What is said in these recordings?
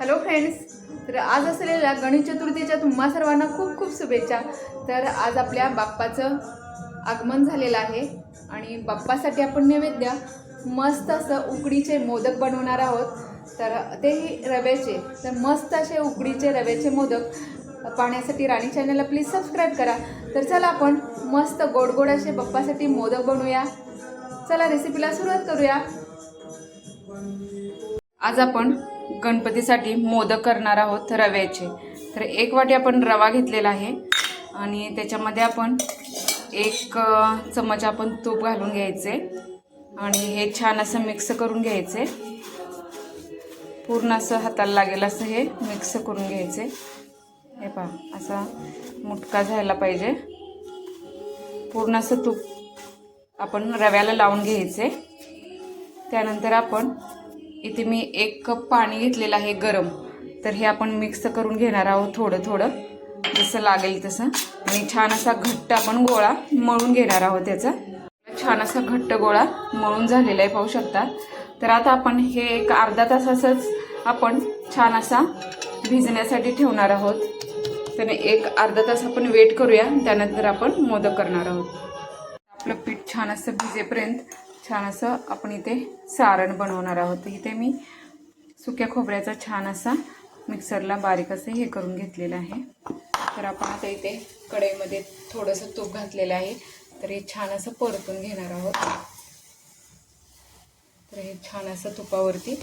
Hello friends तर आज असलेल्या गणेश चतुर्थीच्या तुम्हा सर्वांना खूप खूप शुभेच्छा. तर आज आपल्या बाप्पाचं आगमन झालेलं आहे आणि बाप्पासाठी आपण नैवेद्य मस्त असं उकडीचे मोदक बनवणार आहोत. तर तेही रव्याचे. तर मस्त असे उकडीचे रव्याचे मोदक पाहण्यासाठी राणी चॅनलला प्लीज सबस्क्राईब करा. तर चला आपण मस्त गोड गोड असे बाप्पासाठी मोदक बनवूया. चला रेसिपीला सुरुवात करूया. आज आपण गणपतीसाठी मोदक करणार आहोत रव्याचे. तर एक वाटी आपण रवा घेतलेला आहे. आणि त्याच्यामध्ये आपण एक चमच आपण तूप घालून घ्यायचे. आणि हे छान असं मिक्स करून घ्यायचे. पूर्ण असं हाताला लागेल असं हे मिक्स करून घ्यायचे. हे पहा असा मुटका झाला पाहिजे. पूर्ण असं तूप आपण रव्याला लावून घ्यायचे. त्यानंतर आपण इथे मी एक कप पाणी घेतलेलं आहे गरम. तर हे आपण मिक्स करून घेणार आहोत थोडं थोडं. जसं लागेल तसं. आणि छान असा घट्ट आपण गोळा मळून घेणार आहोत त्याचा छान असा घट्ट गोळा मळून झालेला आहे पाहू शकता. तर आता आपण हे एक अर्धा तासासच आपण छान असा भिजण्यासाठी ठेवणार आहोत. त्याने एक अर्धा तास आपण वेट करूया. त्यानंतर आपण मोदक करणार आहोत. आपलं पीठ छान असं भिजेपर्यंत छान असं आपण इथे सारण बनवणार आहोत. इथे मी सुक्या खोबऱ्याचा छान असा मिक्सरला बारीक असं हे करून घेतलेलं आहे. तर आपण आता इथे कढईमध्ये थोडंसं तूप घातलेलं आहे. तर हे छान असं परतून घेणार आहोत. तर हे छान असं तुपावरती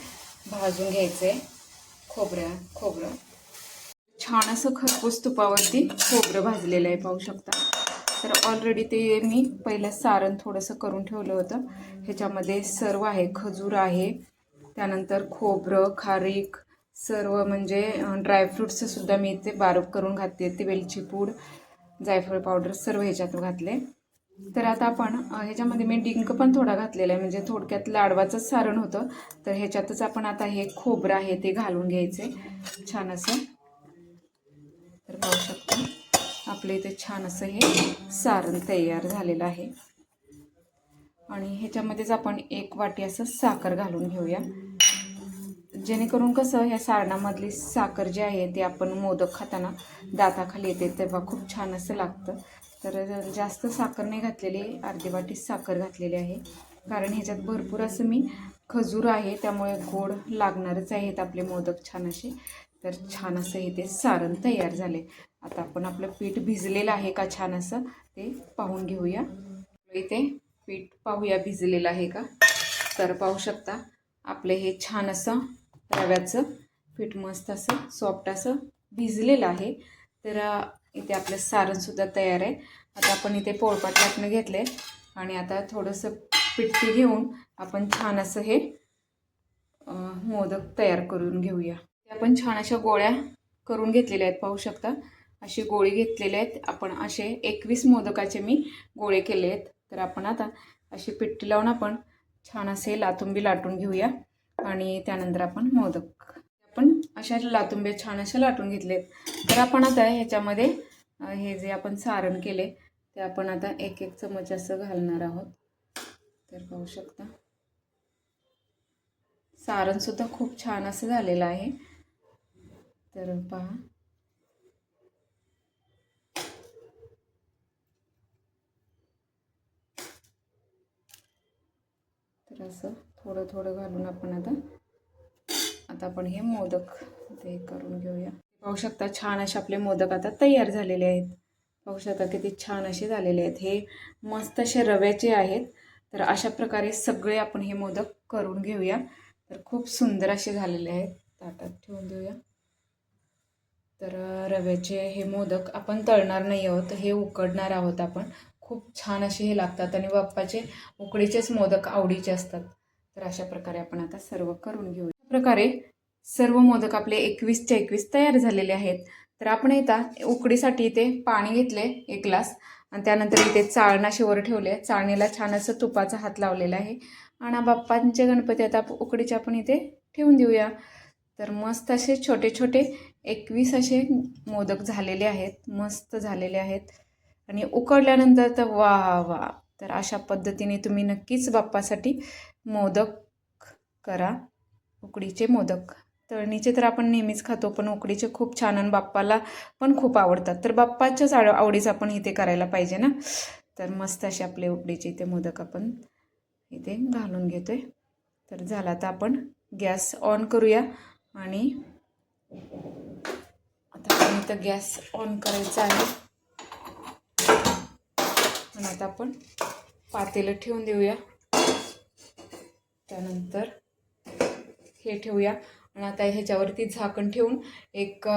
भाजून घ्यायचं आहे खोबऱ्या खोबरं. छान असं खरपूस तुपावरती खोबरं भाजलेलं आहे पाहू शकता. तर ऑलरेडी ते मी पहिलं सारण थोडंसं करून ठेवलं होतं. ह्याच्यामध्ये सर्व आहे खजूर आहे. त्यानंतर खोबरं खारीक सर्व म्हणजे ड्रायफ्रूट्ससुद्धा मी इथे बारीक करून घातले ते वेलची पूड जायफळ पावडर सर्व ह्याच्यात घातले. तर आता आपण ह्याच्यामध्ये मी डिंक पण थोडा घातलेला आहे. म्हणजे थोडक्यात लाडवाचंच सारण होतं. तर ह्याच्यातच आपण आता हे खोबरं आहे ते घालून घ्यायचे. छान असं. तर पाहू शकता आपलं इथे छान असं हे सारण तयार झालेलं आहे. आणि ह्याच्यामध्येच आपण एक वाटी असं साखर घालून घेऊया. जेणेकरून कसं ह्या सारणामधली साखर जी आहे ती आपण मोदक खाताना दाताखाली येते तेव्हा खूप छान असं लागतं. तर जास्त साखर नाही घातलेली अर्धी वाटी साखर घातलेली आहे. कारण ह्याच्यात भरपूर असं मी खजूर आहे त्यामुळे गोड लागणारच आहेत आपले मोदक छान असे. तर छान असं हे ते सारण तयार झाले. आता आपण आपलं पीठ भिजलेलं आहे का छान असं ते पाहून घेऊया. इथे पीठ पाहूया भिजलेलं आहे का? तर पाहू शकता आपलं हे छान असं रव्याचं पीठ मस्त असं सॉफ्ट असं भिजलेलं आहे. तर इथे आपलं सारणसुद्धा तयार आहे. आता आपण इथे पोळपाट लाटणं घेतलं आहे आणि आता थोडंसं पिट्टी घेऊन आपण छान असं हे मोदक तयार करून घेऊया. ते आपण छान अशा गोळ्या करून घेतलेल्या आहेत पाहू शकता. असे गोळी घेतलेले आहेत. आपण असे एकवीस मोदकाचे मी गोळे केले आहेत. तर आपण आता अशी पिट्टी लावून आपण छान असे लातुंबी लाटून घेऊया आणि त्यानंतर आपण मोदक. आपण अशा लातुंब्या छान अशा लाटून घेतलेत. तर आपण आता ह्याच्यामध्ये हे जे आपण सारण केले ते आपण आता एक एक चमच असं घालणार आहोत. तर पाहू शकता. सारणसुद्धा खूप छान असं झालेलं आहे. तर पहा. तर असं थोडं थोडं घालून आपण आता आता आपण हे मोदक ते करून घेऊया. पाहू शकता छान असे आपले मोदक आता तयार झालेले आहेत. पाहू शकता किती छान असे झालेले आहेत. हे मस्त असे रव्याचे आहेत. तर अशा प्रकारे सगळे आपण हे मोदक करून घेऊया. तर खूप सुंदर असे झालेले आहेत. ताटात ठेवून देऊया. तर रव्याचे हे मोदक आपण तळणार नाही आहोत. हे उकडणार आहोत आपण. खूप छान असे हे लागतात आणि बाप्पाचे उकडीचेच मोदक आवडीचे असतात. तर अशा प्रकारे आपण आता सर्व करून घेऊ. अशा प्रकारे सर्व मोदक आपले एकवीसचे एकवीस तयार झालेले आहेत. तर आपण येता उकडीसाठी इथे पाणी घेतले एक ग्लास आणि त्यानंतर इथे चाळणा ठेवले. चाळणीला छान असं तुपाचा हात लावलेला आहे. आणि बाप्पांचे गणपती आता उकडीचे आपण इथे ठेवून देऊया. तर मस्त असे छोटे छोटे एकवीस असे मोदक झालेले आहेत. मस्त झालेले आहेत. आणि उकडल्यानंतर तर वा वा. तर अशा पद्धतीने तुम्ही नक्कीच बाप्पासाठी मोदक करा. उकडीचे मोदक. तळणीचे तर आपण नेहमीच खातो पण उकडीचे खूप छान आणि बाप्पाला पण खूप आवडतात. तर बाप्पाच्याच आव आवडीचं आपण इथे करायला पाहिजे ना? तर मस्त असे आपले उकडीचे इथे मोदक आपण इथे घालून घेतो आहे तर झाला तर आपण गॅस ऑन करूया आणि आता आपण इथं गॅस ऑन करायचा आहे. आता आपण पातेलं ठेवून देऊया. त्यानंतर हे ठेवूया. आणि आता ह्याच्यावरती झाकण ठेवून एक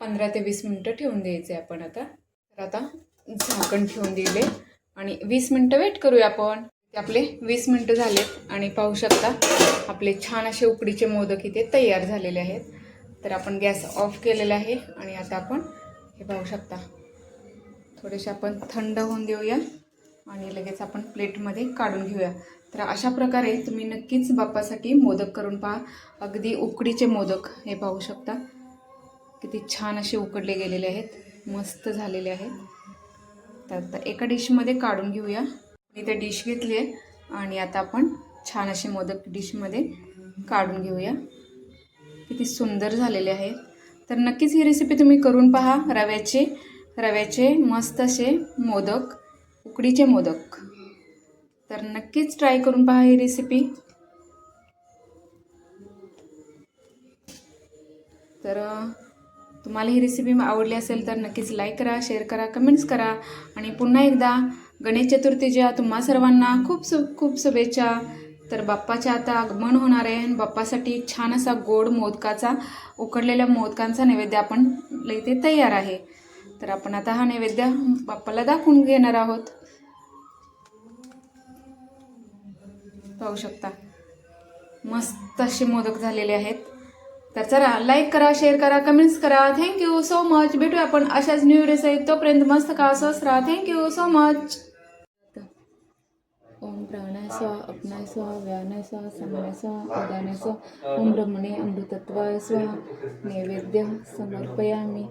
पंधरा ते वीस मिनटं ठेवून द्यायचे आपण आता. तर आता झाकण ठेवून दिले. आणि वीस मिनटं वेट करूया आपण. ते आपले वीस मिनटं झालेत. आणि पाहू शकता आपले छान असे उकडीचे मोदक इथे तयार झालेले आहेत. तर आपण गॅस ऑफ केलेला आहे. आणि आता आपण हे पाहू शकता थोडेसे आपण थंड होऊन देऊया. आणि लगेच आपण प्लेटमध्ये काढून घेऊया. तर अशा प्रकारे तुम्ही नक्कीच बाप्पासाठी मोदक करून पहा. अगदी उकडीचे मोदक हे पाहू शकता. किती छान असे उकडले गेलेले आहेत. मस्त झालेले आहेत. तर आता एका डिशमध्ये काढून घेऊया. मी ते डिश घेतली आहे आणि आता आपण छान असे मोदक डिशमध्ये काढून घेऊया. किती सुंदर झालेले आहेत. तर नक्कीच ही रेसिपी तुम्ही करून पहा रव्याचे. रव्याचे मस्त असे मोदक. उकडीचे मोदक. तर नक्कीच ट्राय करून पहा ही रेसिपी तर तुम्हाला ही रेसिपी आवडली असेल तर नक्कीच लाईक करा शेअर करा कमेंट्स करा आणि पुन्हा एकदा गणेश चतुर्थीच्या तुम्हा सर्वांना खूप सु खूप शुभेच्छा. तर बाप्पाच्या आता आगमन होणार आहे आणि बाप्पासाठी छान असा गोड मोदकाचा उकडलेल्या मोदकांचा नैवेद्य आपण इथे तयार आहे. तर आपण आता हा नैवेद्य बाप्पाला दाखवून घेणार आहोत. पाहू शकता. मस्त असे मोदक झालेले आहेत. तर चला लाईक करा शेअर करा कमेंट्स करा. थँक्यू सो मच भेटूया आपण अशाच न्यू आहेत तोपर्यंत मस्त का स्वस्त राहा थँक्यू सो मच ओम प्राणाय स्वा अपनाय स्वा व्यानाय स्वा समानाय स्वा उदानाय स्वा ओम ब्रह्मणे अमृतत्वाय स्वा नैवेद्य समर्पयामी.